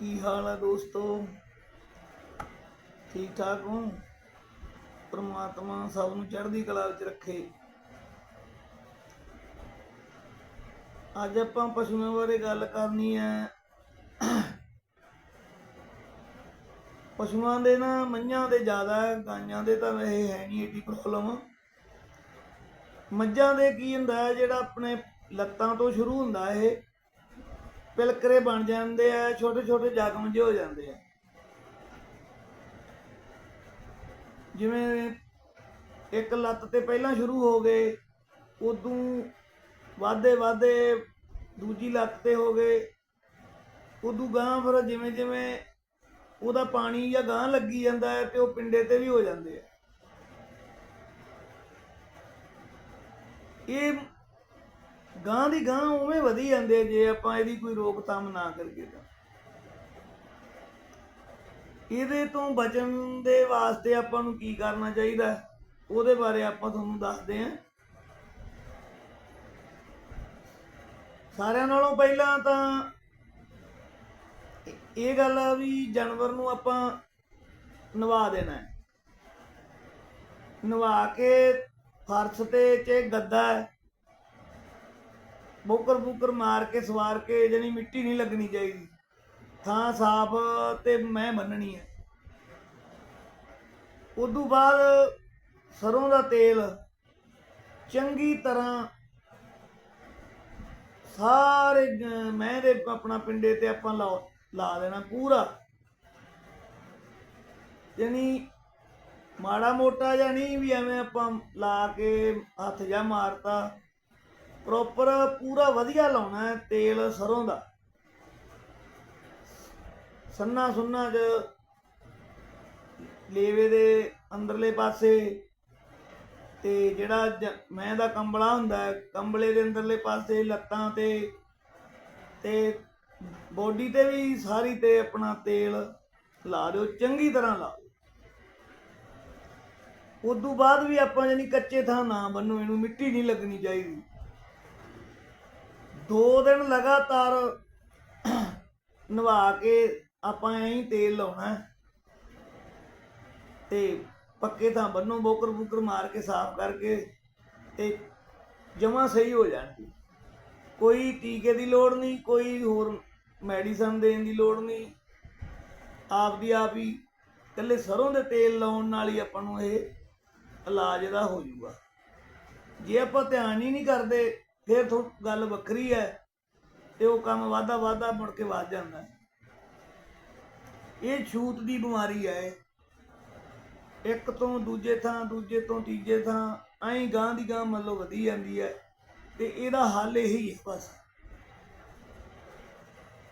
ਕੀ ਹਾਲ ਹੈ ਦੋਸਤੋ? ਠੀਕ ਠਾਕ ਹੋ? ਪ੍ਰਮਾਤਮਾ ਸਭ ਨੂੰ ਚੜ੍ਹਦੀ ਕਲਾ ਵਿੱਚ ਰੱਖੇ। ਅੱਜ ਆਪਾਂ ਪਸ਼ੂਆਂ ਬਾਰੇ ਗੱਲ ਕਰਨੀ ਹੈ ਪਸ਼ੂਆਂ ਦੇ ਨਾ ਮੱਝਾਂ ਦੇ ਜ਼ਿਆਦਾ ਹੈ, ਗਾਈਆਂ ਦੇ ਤਾਂ ਵੈਸੇ ਹੈ ਨਹੀਂ ਏਡੀ ਪ੍ਰੋਬਲਮ ਮੱਝਾਂ ਦੇ ਕੀ ਹੁੰਦਾ ਹੈ ਜਿਹੜਾ ਆਪਣੇ ਲੱਤਾਂ ਤੋਂ ਸ਼ੁਰੂ ਹੁੰਦਾ ਇਹ ਪਿਲਕਰੇ ਬਣ ਜਾਂਦੇ ਆ, ਛੋਟੇ ਛੋਟੇ ਜ਼ਖਮ ਜਿਹੇ ਹੋ ਜਾਂਦੇ ਆ। ਜਿਵੇਂ ਇੱਕ ਲੱਤ ਤੇ ਪਹਿਲਾਂ ਸ਼ੁਰੂ ਹੋ ਗਏ, ਉਦੋਂ ਵਾਧੇ ਵਾਧੇ ਦੂਜੀ ਲੱਤ ਤੇ ਹੋ ਗਏ, ਉਦੋਂ ਗਾਂ ਫਿਰ ਜਿਵੇਂ ਜਿਵੇਂ ਉਹਦਾ ਪਾਣੀ ਜਾਂ ਗਾਂ ਲੱਗੀ ਜਾਂਦਾ ਹੈ ਤੇ ਉਹ ਪਿੰਡੇ ਤੇ ਵੀ ਹੋ ਜਾਂਦੇ ਆ। ਇਹ ਗਾਂ ਦੀ ਗਾਂ ਉਵੇਂ ਵਧੀ ਜਾਂਦੇ ਆ ਜੇ ਆਪਾਂ ਇਹਦੀ ਕੋਈ ਰੋਕਥਾਮ ਨਾ ਕਰੀਏ ਤਾਂ। ਇਹਦੇ ਤੋਂ ਬਚਣ ਦੇ ਵਾਸਤੇ ਆਪਾਂ ਨੂੰ ਕੀ ਕਰਨਾ ਚਾਹੀਦਾ ਉਹਦੇ ਬਾਰੇ ਆਪਾਂ ਤੁਹਾਨੂੰ ਦੱਸਦੇ ਹਾਂ। ਸਾਰਿਆਂ ਨਾਲੋਂ ਪਹਿਲਾਂ ਤਾਂ ਇਹ- ਇਹ ਗੱਲ ਆ ਵੀ ਜਾਨਵਰ ਨੂੰ ਆਪਾਂ ਨਵਾ ਦੇਣਾ ਹੈ। ਨਵਾ ਕੇ ਫਰਸ਼ ਤੇ ਚ ਗੱਦਾ ਹੈ। ਬੋਕਰ ਬੁਕਰ ਮਾਰ ਕੇ, ਸਵਾਰ ਕੇ ਜਾਨੀ ਮਿੱਟੀ ਨਹੀਂ ਲੱਗਣੀ ਚਾਹੀਦੀ। ਥਾਂ ਸਾਫ਼ ਤੇ ਮੈਂ ਬੰਨਣੀ ਹੈ। ਉਦੋਂ ਬਾਅਦ ਸਰੋਂ ਦਾ ਤੇਲ ਚੰਗੀ ਤਰ੍ਹਾਂ ਸਾਰੇ ਮੈਂ ਦੇ ਆਪਣਾ ਪਿੰਡੇ ਤੇ ਆਪਾਂ ਲਾ ਲਾ ਦੇਣਾ ਪੂਰਾ। ਯਾਨੀ ਮਾੜਾ ਮੋਟਾ ਜਾਂ ਨਹੀਂ ਵੀ ਐਵੇਂ ਆਪਾਂ ਲਾ ਕੇ ਹੱਥ ਜਾ ਮਾਰਤਾ। ਪ੍ਰੋਪਰ ਪੂਰਾ ਵਧੀਆ ਲਾਉਣਾ ਹੈ ਤੇਲ ਸਰੋਂ ਦਾ। ਸੰਨਾ ਸੁੰਨਾ ਚ ਲੇਵੇ ਦੇ ਅੰਦਰਲੇ ਪਾਸੇ ਤੇ ਜਿਹੜਾ ਜ- ਮੈਂ ਦਾ ਕੰਬਲਾ ਹੁੰਦਾ ਹੈ, ਕੰਬਲੇ ਦੇ ਅੰਦਰਲੇ ਪਾਸੇ ਲੱਤਾਂ ਤੇ ਤੇ ਬੋਡੀ ਤੇ ਵੀ ਸਾਰੀ ਤੇ ਆਪਣਾ ਤੇਲ ਲਾ ਦਿਓ, ਚੰਗੀ ਤਰ੍ਹਾਂ ਲਾ ਦਿਓ। ਉਦੋਂ ਬਾਅਦ ਵੀ ਆਪਾਂ ਜਾਨੀ ਕੱਚੇ ਥਾਂ ਨਾ ਬੰਨੋ ਇਹਨੂੰ ਮਿੱਟੀ ਨਹੀਂ ਲੱਗਣੀ ਚਾਹੀਦੀ। ਦੋ ਦਿਨ ਲਗਾਤਾਰ ਨਵਾ ਕੇ ਆਪਾਂ ਐਂ ਹੀ ਤੇਲ ਲਾਉਣਾ ਹੈ। ਤੇ ਪੱਕੇ ਥਾਂ ਬੰਨੋ, ਬੋਕਰ ਬੁਕਰ ਮਾਰ ਕੇ ਸਾਫ਼ ਕਰਕੇ ਤੇ ਜਮਾ ਸਹੀ ਹੋ ਜਾਣਗੇ ਕੋਈ ਟੀਕੇ ਦੀ ਲੋੜ ਨਹੀਂ, ਕੋਈ ਹੋਰ ਮੈਡੀਸਨ ਦੇਣ ਦੀ ਲੋੜ ਨਹੀਂ। ਆਪ ਦੀ ਆਪ ਹੀ ਇਕੱਲੇ ਸਰੋਂ ਦੇ ਤੇਲ ਲਾਉਣ ਨਾਲ ਹੀ ਆਪਾਂ ਨੂੰ ਇਹ ਇਲਾਜ ਦਾ ਹੋ ਜਾਊਗਾ ਜੇ ਆਪਾਂ ਧਿਆਨ ਹੀ ਨਹੀਂ ਕਰਦੇ ਫਿਰ ਥੋ ਗੱਲ ਵੱਖਰੀ ਹੈ ਤੇ ਉਹ ਕੰਮ ਵਾਧਾ ਵਾਧਾ ਮੁੜ ਕੇ ਵੱਧ ਜਾਂਦਾ ਇਹ ਛੂਤ ਦੀ ਬਿਮਾਰੀ ਹੈ। ਇੱਕ ਤੋਂ ਦੂਜੇ ਥਾਂ, ਦੂਜੇ ਤੋਂ ਤੀਜੇ ਥਾਂ, ਐਂ ਗਾਂ ਦੀ ਗਾਂ ਮਤਲਬ ਵਧੀ ਜਾਂਦੀ ਹੈ ਤੇ ਇਹਦਾ ਹੱਲ ਇਹੀ ਹੈ ਬਸ।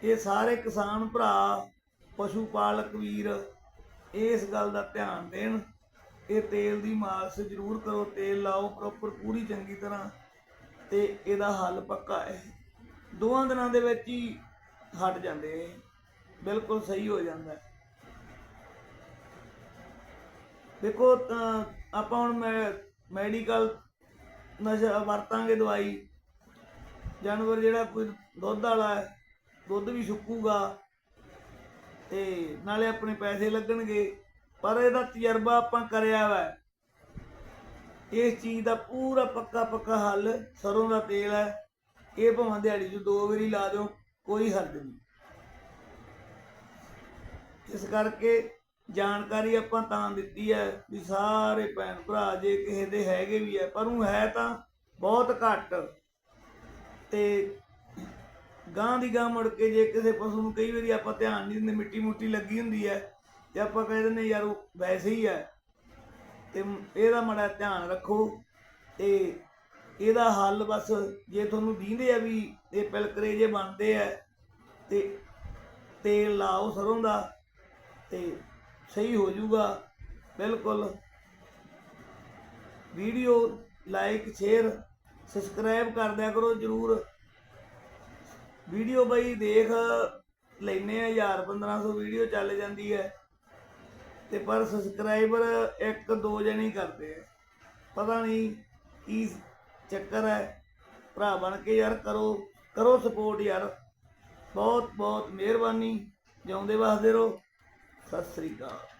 ਇਹ ਸਾਰੇ ਕਿਸਾਨ ਭਰਾ, ਪਸ਼ੂ ਪਾਲਕ ਵੀਰ ਇਸ ਗੱਲ ਦਾ ਧਿਆਨ ਦੇਣ। ਇਹ ਤੇਲ ਦੀ ਮਾਲਸ ਜ਼ਰੂਰ ਕਰੋ, ਤੇਲ ਲਾਓ ਪ੍ਰੋਪਰ ਪੂਰੀ ਚੰਗੀ ਤਰ੍ਹਾਂ। ਤੇ ਇਹਦਾ ਹੱਲ ਪੱਕਾ ਹੈ। ਦੋਵਾਂ ਦਿਨਾਂ ਦੇ ਵਿੱਚ ਹੀ ਹਟ ਜਾਂਦੇ ਇਹ ਬਿਲਕੁਲ ਸਹੀ ਹੋ ਜਾਂਦਾ ਦੇਖੋ ਆਪਾਂ ਹੁਣ ਮੈਂ ਮੈਡੀਕਲ ਨਸ਼ਾ ਵਰਤਾਂਗੇ ਦਵਾਈ। ਜਾਨਵਰ ਜਿਹੜਾ ਕੋਈ ਦੁੱਧ ਵਾਲਾ ਹੈ, ਦੁੱਧ ਵੀ ਸੁੱਕੂਗਾ ਤੇ ਨਾਲੇ ਆਪਣੇ ਪੈਸੇ ਲੱਗਣਗੇ। ਪਰ ਇਹਦਾ ਤਜਰਬਾ ਆਪਾਂ ਕਰਿਆ ਵਾ ਇਸ ਚੀਜ਼ ਦਾ ਪੂਰਾ ਪੱਕਾ ਪੱਕਾ ਹੱਲ ਸਰੋਂ ਦਾ ਤੇਲ ਹੈ। ਇਹ ਭਾਵੇਂ ਦਿਹਾੜੀ 'ਚ ਦੋ ਵਾਰੀ ਲਾ ਦਿਓ, ਕੋਈ ਹੱਲ ਨਹੀਂ। ਇਸ ਕਰਕੇ ਜਾਣਕਾਰੀ ਆਪਾਂ ਤਾਂ ਦਿੱਤੀ ਹੈ ਵੀ ਸਾਰੇ ਭੈਣ ਭਰਾ ਜੇ ਕਿਸੇ ਦੇ ਹੈਗੇ ਵੀ ਹੈ, ਪਰ ਉਹ ਹੈ ਤਾਂ ਬਹੁਤ ਘੱਟ। ਤੇ ਗਾਂ ਦੀ ਗਾਂ ਮੁੜ ਕੇ ਜੇ ਕਿਸੇ ਪਸ਼ੂ ਨੂੰ ਕਈ ਵਾਰੀ ਆਪਾਂ ਧਿਆਨ ਨਹੀਂ ਦਿੰਦੇ, ਮਿੱਟੀ ਮੁੱਟੀ ਲੱਗੀ ਹੁੰਦੀ ਹੈ, ਤੇ ਆਪਾਂ ਕਹਿ ਦਿੰਦੇ ਯਾਰ, ਉਹ ਵੈਸੇ ਹੀ ਹੈ। ਤੇ ਇਹਦਾ ਮੜਾ ਧਿਆਨ ਰੱਖੋ ਤੇ ਇਹਦਾ ਹੱਲ ਬਸ ਜੇ ਤੁਹਾਨੂੰ ਦੀਂਦੇ ਆ ਵੀ ਇਹ ਪਿਲਕਰੇ ਜੇ ਬਣਦੇ ਆ ਤੇ ਤੇਲ ਲਾਓ ਸਰੋਂ ਦਾ ਤੇ ਸਹੀ ਹੋ ਜਾਊਗਾ, ਬਿਲਕੁਲ। ਵੀਡੀਓ ਲਾਈਕ ਸ਼ੇਅਰ, ਸਬਸਕ੍ਰਾਈਬ ਕਰ ਦਿਆ ਕਰੋ ਜਰੂਰ। ਵੀਡੀਓ ਬਈ ਦੇਖ ਲੈਨੇ ਆ 1000 1500 ਵੀਡੀਓ ਚੱਲ ਜਾਂਦੀ ਹੈ। ਤੇ ਪਰ ਸਬਸਕ੍ਰਾਈਬਰ ਇੱਕ ਦੋ ਜਣੇ ਕਰਦੇ ਆ। ਪਤਾ ਨਹੀਂ ਕੀ ਚੱਕਰ ਹੈ। ਭਰਾ ਬਣ ਕੇ ਯਾਰ ਕਰੋ ਕਰੋ ਸਪੋਰਟ ਯਾਰ। ਬਹੁਤ ਬਹੁਤ ਮਿਹਰਬਾਨੀ। ਜਿਉਂਦੇ ਵਸਦੇ ਰਹੋ। ਸਤਿ ਸ੍ਰੀ ਅਕਾਲ।